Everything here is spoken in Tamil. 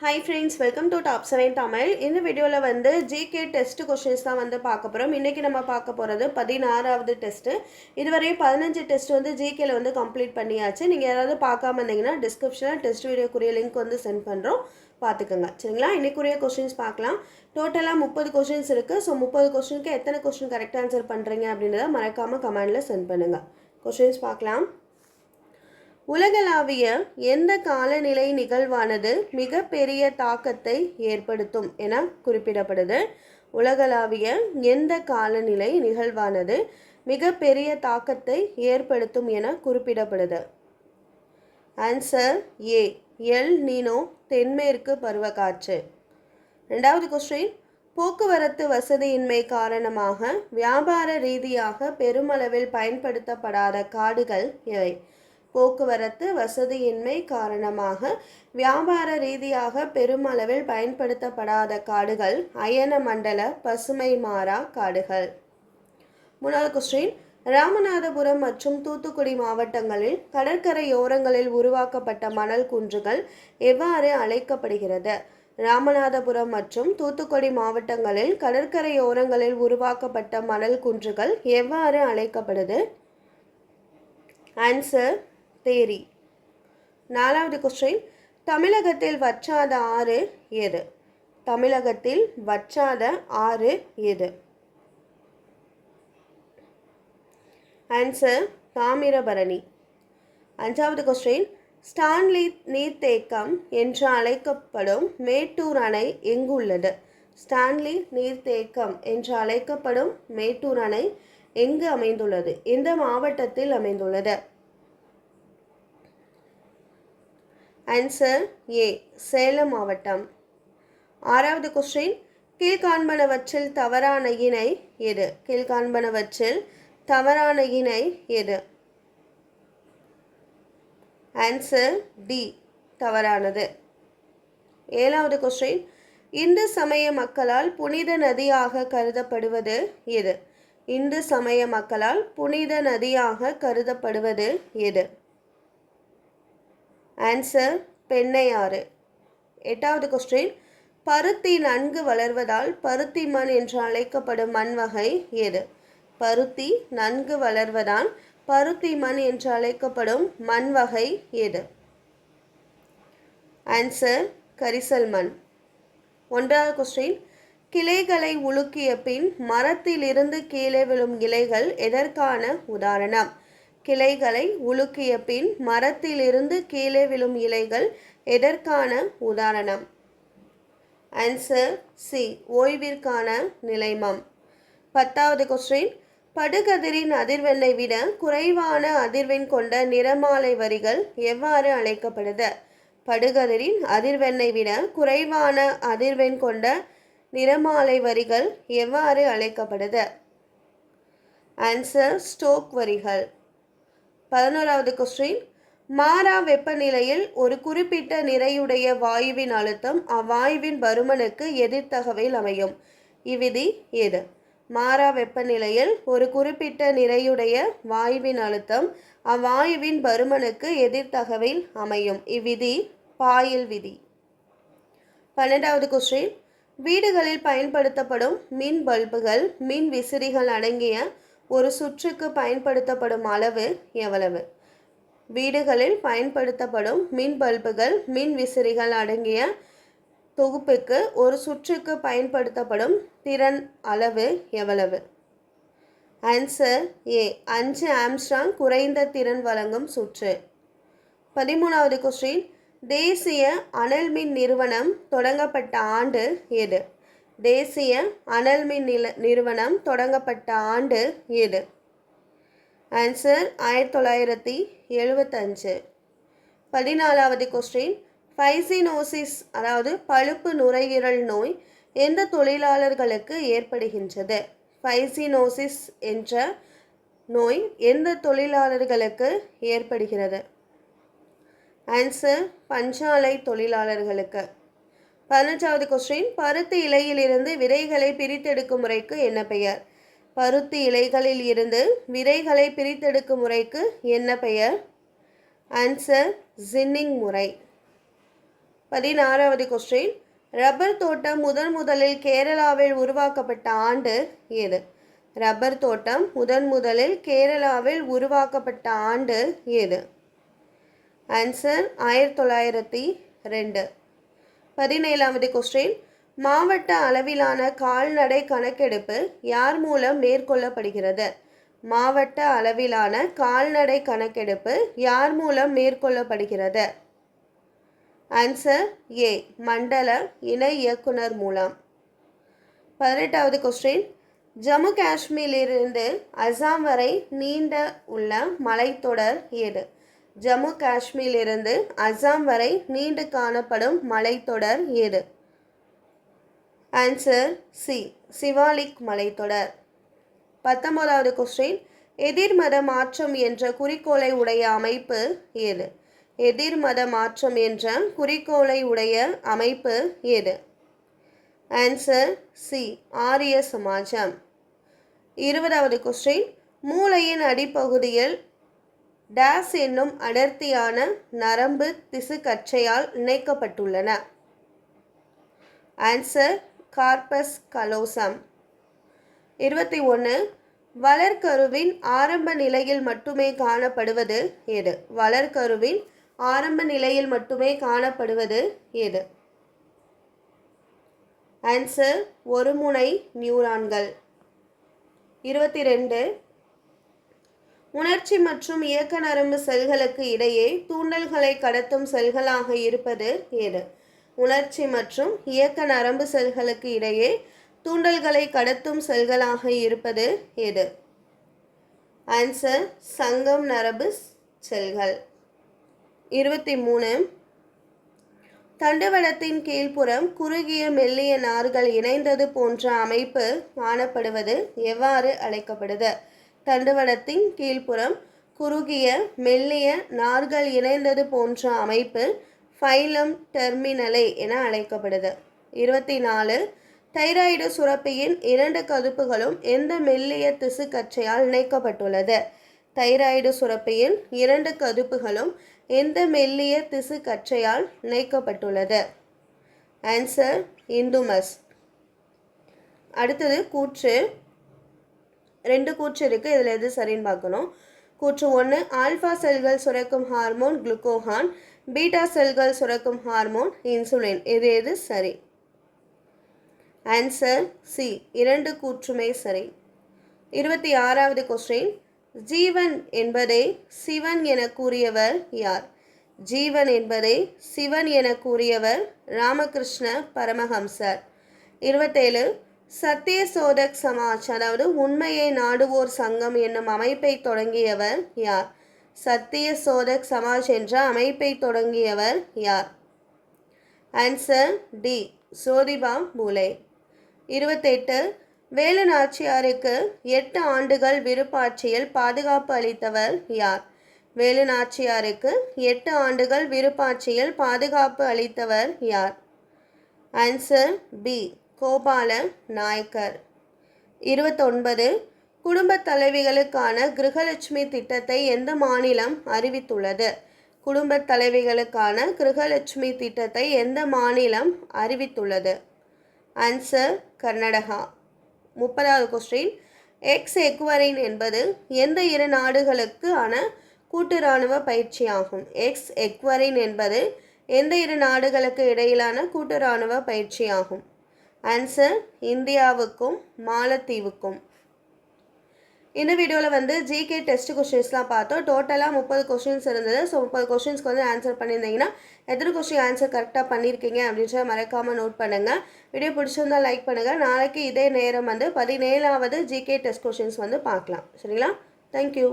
Hi friends welcome to top seven Tamil இந்த வீடியோவில் வந்து ஜிகே டெஸ்ட் கொஷின்ஸ் தான் வந்து பார்க்க போகிறோம் இன்றைக்கி நம்ம பார்க்க போகிறது பதினாறாவது டெஸ்ட்டு இதுவரையும் பதினஞ்சு டெஸ்ட் வந்து ஜிகேல வந்து கம்ப்ளீட் பண்ணியாச்சு. நீங்கள் யாராவது பார்க்காம இருந்தீங்கன்னா டிஸ்கிரிப்ஷனில் டெஸ்ட் வீடியோக்குரிய லிங்க் வந்து சென்ட் பண்ணுறோம் பார்த்துக்கோங்க. சரிங்களா? இன்னைக்குரிய கொஷின்ஸ் பார்க்கலாம். டோட்டலாக முப்பது கொஷின்ஸ் இருக்குது ஸோ முப்பது கொஷினுக்கு எத்தனை கொஷின் கரெக்ட் ஆன்சர் பண்ணுறீங்க அப்படின்றத மறக்காமல் கமெண்டில் சென்ட் பண்ணுங்கள் கொஷின்ஸ் பார்க்கலாம். உலகளாவிய எந்த காலநிலை நிகழ்வானது மிகப்பெரிய தாக்கத்தை ஏற்படுத்தும் என குறிப்பிடப்படுது. உலகளாவிய எந்த காலநிலை நிகழ்வானது மிகப்பெரிய தாக்கத்தை ஏற்படுத்தும் என குறிப்பிடப்படுது. ஆன்சர் ஏ எல் நீனோ தென்மேற்கு பருவக்காற்று. ரெண்டாவது கொஸ்டின் போக்குவரத்து வசதியின்மை காரணமாக வியாபார ரீதியாக பெருமளவில் பயன்படுத்தப்படாத காடுகள் எவை? போக்குவரத்து வசதியின்மை காரணமாக வியாபார ரீதியாக பெருமளவில் பயன்படுத்தப்படாத காடுகள் அயன மண்டல பசுமை மாறா காடுகள். மூணாவது கொஸ்டின் ராமநாதபுரம் மற்றும் தூத்துக்குடி மாவட்டங்களில் கடற்கரையோரங்களில் உருவாக்கப்பட்ட மணல் குன்றுகள் எவ்வாறு அழைக்கப்படுகிறது? ராமநாதபுரம் மற்றும் தூத்துக்குடி மாவட்டங்களில் கடற்கரையோரங்களில் உருவாக்கப்பட்ட மணல் குன்றுகள் எவ்வாறு அழைக்கப்படுது? ஆன்சர் தேரி. நாலாவது கொஸ்டின் தமிழகத்தில் வற்றாத ஆறு எது? தமிழகத்தில் வற்றாத ஆறு எது? ஆன்சர் தாமிரபரணி. அஞ்சாவது கொஸ்டின் ஸ்டான்லி நீர்த்தேக்கம் என்று அழைக்கப்படும் மேட்டூர் அணை எங்குள்ளது? ஸ்டான்லி நீர்த்தேக்கம் என்று அழைக்கப்படும் மேட்டூர் அணை எங்கு அமைந்துள்ளது? எந்த மாவட்டத்தில் அமைந்துள்ளது. ஆன்சர் ஏ சேலம் மாவட்டம். ஆறாவது கொஸ்டின் கீழ்காண்பனவற்றில் தவறான இணை எது? கீழ்காண்பனவற்றில் தவறான இணை எது? ஆன்சர் டி தவறானது. ஏழாவது கொஸ்டின் இந்து சமய மக்களால் புனித நதியாக கருதப்படுவது எது? இந்து சமய மக்களால் புனித நதியாக கருதப்படுவது எது? ஆன்சர் பெண்ணையாறு எட்டாவது கொஸ்டின் பருத்தி நன்கு வளர்வதால் பருத்தி மண் என்று அழைக்கப்படும் மண் வகை எது? பருத்தி நன்கு வளர்வதால் பருத்தி மண் என்று அழைக்கப்படும் மண் வகை எது? ஆன்சர் கரிசல் மண். ஒன்றாவது கொஸ்டின் கிளைகளை உலுக்கிய பின் மரத்திலிருந்து கீழே விழும் இலைகள் எதற்கான உதாரணம்? கிளைகளை உலுக்கிய பின் மரத்திலிருந்து கீழே விழும் இலைகள் எதற்கான உதாரணம்? ஆன்சர் சி ஓய்விற்கான நிலைமம். பத்தாவது கொஸ்டின் படுகதிரின் அதிர்வெண்ணை விட குறைவான அதிர்வெண் கொண்ட நிறமாலை வரிகள் எவ்வாறு அழைக்கப்படுது? படுகதிரின் அதிர்வெண்ணை விட குறைவான அதிர்வெண் கொண்ட நிறமாலை வரிகள் எவ்வாறு அழைக்கப்படுது? ஆன்சர் ஸ்டோக் வரிகள். பதினோராவது கொஸ்டின் மாறா வெப்பநிலையில் ஒரு குறிப்பிட்ட நிறையுடைய வாயுவின் அழுத்தம் அவ்வாயுவின் பருமனுக்கு எதிர்த்தகவையில் அமையும். இவ்விதி எது? மாறா வெப்பநிலையில் ஒரு குறிப்பிட்ட நிறையுடைய வாயுவின் அழுத்தம் அவ்வாயுவின் பருமனுக்கு எதிர்த்தகவில் அமையும். இவ்விதி பாயில் விதி. பன்னெண்டாவது கொஸ்டின் வீடுகளில் பயன்படுத்தப்படும் மின் பல்புகள் மின் விசிறிகள் அடங்கிய ஒரு சுற்றுக்கு பயன்படுத்தப்படும் அளவு எவ்வளவு? வீடுகளில் பயன்படுத்தப்படும் மின் பல்புகள் மின் விசிறிகள் அடங்கிய தொகுப்புக்கு ஒரு சுற்றுக்கு பயன்படுத்தப்படும் திறன் அளவு எவ்வளவு? ஆன்சர் ஏ அஞ்சு ஆம்ஸ்ட்ராங் குறைந்த திறன் வழங்கும் சுற்று. பதிமூணாவது கொஸ்டின் தேசிய அனல் மின் நிறுவனம் தொடங்கப்பட்ட ஆண்டு எது? தேசிய அனல் மின் நில நிறுவனம் தொடங்கப்பட்ட ஆண்டு எது ஆன்சர் ஆயிரத்தி தொள்ளாயிரத்தி எழுபத்தஞ்சு பதினாலாவது கொஸ்டின் ஃபைசினோசிஸ் அதாவது பழுப்பு நுரையீரல் நோய் எந்த தொழிலாளர்களுக்கு ஏற்படுகின்றது? ஃபைசினோசிஸ் என்ற நோய் எந்த தொழிலாளர்களுக்கு ஏற்படுகிறது? ஆன்சர் பஞ்சாலை தொழிலாளர்களுக்கு. பதினஞ்சாவது கொஸ்டின் பருத்தி இலையிலிருந்து விதைகளை பிரித்தெடுக்கும் முறைக்கு என்ன பெயர்? பருத்தி இலைகளில் இருந்து விதைகளை பிரித்தெடுக்கும் முறைக்கு என்ன பெயர்? ஆன்சர் ஜின்னிங் முறை. பதினாறாவது கொஸ்டின் ரப்பர் தோட்டம் முதன் முதலில் கேரளாவில் உருவாக்கப்பட்ட ஆண்டு ஏது ரப்பர் தோட்டம் முதன் முதலில் கேரளாவில் உருவாக்கப்பட்ட ஆண்டு ஏது ஆன்சர் ஆயிரத்தி தொள்ளாயிரத்தி ரெண்டு. பதினேழாவது கொஸ்டின். மாவட்ட அளவிலான கால்நடை கணக்கெடுப்பு யார் மூலம் மேற்கொள்ளப்படுகிறது? மாவட்ட அளவிலான கால்நடை கணக்கெடுப்பு யார் மூலம் மேற்கொள்ளப்படுகிறது? Answer A. மண்டல இணை இயக்குனர் மூலம். பதினெட்டாவது கொஸ்டின். ஜம்மு காஷ்மீரிலிருந்து அசாம் வரை நீண்ட உள்ள மலைத்தொடர் ஏது ஜம்மு காஷ்மீரிலிருந்து அசாம் வரை நீண்டு காணப்படும் மலைத்தொடர் ஏது ஆன்சர் சி சிவாலிக் மலைத்தொடர். பத்தொன்பதாவது கொஸ்டின் எதிர்மத மாற்றம் என்ற குறிக்கோளை உடைய அமைப்பு ஏது எதிர்மத மாற்றம் என்ற குறிக்கோளை உடைய அமைப்பு ஏது ஆன்சர் சி ஆரிய சமாஜம். இருபதாவது கொஸ்டின் மூளையின் அடிப்பகுதியில் டேஸ் என்னும் அடர்த்தியான நரம்பு திசு கற்றையால் இணைக்கப்பட்டுள்ளன. ஆன்சர் கார்பஸ் கலோசம் இருபத்தி ஒன்று வளர்கருவின் ஆரம்ப நிலையில் மட்டுமே காணப்படுவது எது? வளர்கருவின் ஆரம்ப நிலையில் மட்டுமே காணப்படுவது எது? ஆன்சர் ஒரு முனை நியூரான்கள் இருபத்தி ரெண்டு உணர்ச்சி மற்றும் இயக்க நரம்பு செல்களுக்கு இடையே தூண்டல்களை கடத்தும் செல்களாக இருப்பது எது உணர்ச்சி மற்றும் இயக்க நரம்பு செல்களுக்கு இடையே தூண்டல்களை கடத்தும் செல்களாக இருப்பது எது ஆன்சர் சங்கம் நரம்பு செல்கள். இருபத்தி மூணு. தண்டுவடத்தின் கீழ்ப்புறம் குறுகிய மெல்லிய நார்கள் இணைந்தது போன்ற அமைப்பு காணப்படுவது எவ்வாறு அழைக்கப்படுது? தண்டுவடத்தின் கீழ்ப்புறம் குறுகிய மெல்லிய நார்கள் இணைந்தது போன்ற அமைப்பு ஃபைலம் டெர்மினலை என அழைக்கப்படுது. இருபத்தி நாலு தைராய்டு சுரப்பியின் இரண்டு கதுப்புகளும் எந்த மெல்லிய திசு கச்சையால் இணைக்கப்பட்டுள்ளது? தைராய்டு சுரப்பியின் இரண்டு கதுப்புகளும் எந்த மெல்லிய திசு கச்சையால் இணைக்கப்பட்டுள்ளது? ஆன்சர் இந்துமஸ் அடுத்தது கூற்று. ரெண்டு கூற்று இருக்குது இதில் எது சரின்னு பார்க்கணும். கூற்று ஒன்று ஆல்ஃபா செல்கள் சுரக்கும் ஹார்மோன் குளுக்கோஹான். பீட்டா செல்கள் சுரக்கும் ஹார்மோன் இன்சுலின். இது எது சரி? Answer C. இரண்டு கூற்றுமே சரி. இருபத்தி ஆறாவது கொஸ்டின். ஜீவன் என்பதை சிவன் என கூறியவர் யார்? ஜீவன் என்பதை சிவன் என கூறியவர் ராமகிருஷ்ண பரமஹம்சர். இருபத்தேழு சத்திய சோதக் சமாஜ் அதாவது உண்மையை நாடுவோர் சங்கம் என்னும் அமைப்பை தொடங்கியவர் யார்? சத்திய சோதக் சமாஜ் என்ற அமைப்பை தொடங்கியவர் யார்? Answer D Jyotiba Phule. இருபத்தெட்டு வேலு நாச்சியாருக்கு எட்டு ஆண்டுகள் விருப்பாட்சியில் பாதுகாப்பு அளித்தவர் யார்? வேலு நாச்சியாருக்கு எட்டு ஆண்டுகள் விருப்பாட்சியில் பாதுகாப்பு அளித்தவர் யார்? Answer B Gopala Nayakkar. இருபத்தொன்பது குடும்பத் தலைவிகளுக்கான கிருஹலட்சுமி திட்டத்தை எந்த மாநிலம் அறிவித்துள்ளது? குடும்பத் தலைவிகளுக்கான கிருஹலட்சுமி திட்டத்தை எந்த மாநிலம் அறிவித்துள்ளது? ஆன்சர் கர்நாடகா. முப்பதாவது கொஸ்டின் எக்ஸ் எக்வரைன் என்பது எந்த இரு நாடுகளுக்கு ஆன கூட்டு இராணுவ பயிற்சியாகும்? எக்ஸ் எக்வரைன் என்பது எந்த இரு நாடுகளுக்கு இடையிலான கூட்டு இராணுவ பயிற்சியாகும்? ஆன்சர் இந்தியாவுக்கும் மாலத்தீவுக்கும். இந்த வீடியோவில் வந்து ஜிகே டெஸ்ட் கொஷின்ஸ்லாம் பார்த்தோம். டோட்டலாக முப்பது கொஷின்ஸ் இருந்தது. ஸோ முப்பது கொஷின்ஸ்க்கு வந்து ஆன்சர் பண்ணியிருந்தீங்கன்னா எத்தனை கொஷின் ஆன்சர் கரெக்டாக பண்ணியிருக்கீங்க அப்படின்றத மறக்காமல் நோட் பண்ணுங்கள் வீடியோ பிடிச்சிருந்தா லைக் பண்ணுங்கள் நாளைக்கு இதே நேரம் வந்து பதினேழாவது ஜிகே டெஸ்ட் கொஷின்ஸ் வந்து பார்க்கலாம். சரிங்களா? தேங்க்யூ